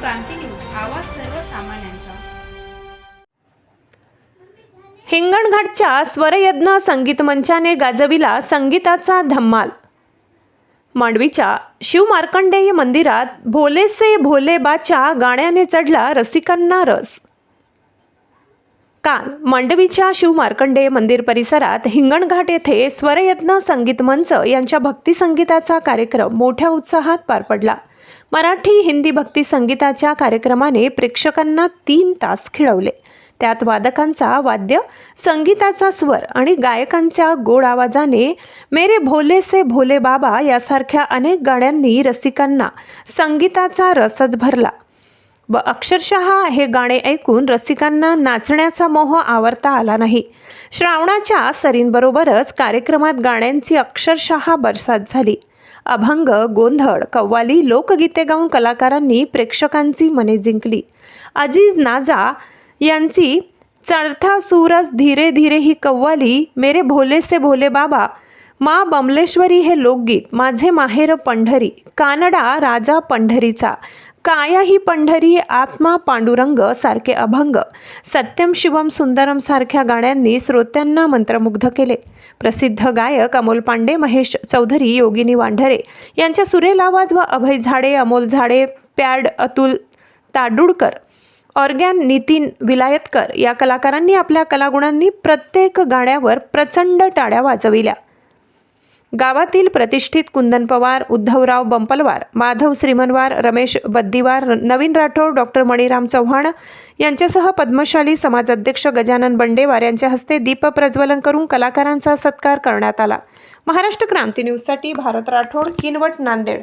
क्रांती news आवाज सर्वसामान्यांचा. हिंगणघाटच्या स्वरयज्ञ संगीत मंचाने गाजविला संगीताचा धम्माल. मांडवीच्या शिव मार्कंडेय मंदिरात भोलेसे भोले बाच्या गाण्याने चढला रसिकांना रस. काल मांडवीच्या शिव मार्कंडेय मंदिर परिसरात हिंगणघाट येथे स्वरयत्न संगीत मंच यांच्या भक्तिसंगीताचा कार्यक्रम मोठ्या उत्साहात पार पडला. मराठी हिंदी भक्ती संगीताच्या कार्यक्रमाने प्रेक्षकांना तीन तास खिळवले. त्यात वादकांचा वाद्य संगीताचा स्वर आणि गायकांच्या गोड आवाजाने मेरे भोले से भोले बाबा यासारख्या अनेक गाण्यांनी रसिकांना संगीताचा रसच भरला. व अक्षरशः हे गाणे ऐकून रसिकांना नाचण्याचा मोह आवरता आला नाही. श्रावणाच्या सरींबरोबरच कार्यक्रमात गाण्यांची अक्षरशः बरसात झाली. अभंग गोंधळ कव्वाली लोकगीते गाऊन कलाकारांनी प्रेक्षकांची मने जिंकली. अजीज नाजा यांची चढता सूरज धीरे धीरे ही कव्वाली मेरे भोले से भोले बाबा मा बमलेश्वरी हे लोकगीत माझे माहेर पंढरी कानडा राजा पंढरीचा काया ही पंढरी आत्मा पांडुरंग सारखे अभंग सत्यम शिवम सुंदरम सारख्या गाण्यांनी श्रोत्यांना मंत्रमुग्ध केले. प्रसिद्ध गायक अमोल पांडे महेश चौधरी योगिनी वांढरे यांच्या सुरेल आवाज व अभय झाडे अमोल झाडे पॅड अतुल ताडुडकर ऑर्गॅन नितीन विलायतकर या कलाकारांनी आपल्या कलागुणांनी प्रत्येक गाण्यावर प्रचंड टाळ्या वाजविल्या. गावातील प्रतिष्ठित कुंदन पवार उद्धवराव बंपलवार माधव श्रीमनवार रमेश बद्दीवार नवीन राठोड डॉक्टर मणिराम चव्हाण यांच्यासह पद्मशाली समाजाध्यक्ष गजानन बंडेवार यांच्या हस्ते दीप प्रज्वलन करून कलाकारांचा सत्कार करण्यात आला. महाराष्ट्र क्रांती न्यूजसाठी भारत राठोड किनवट नांदेड.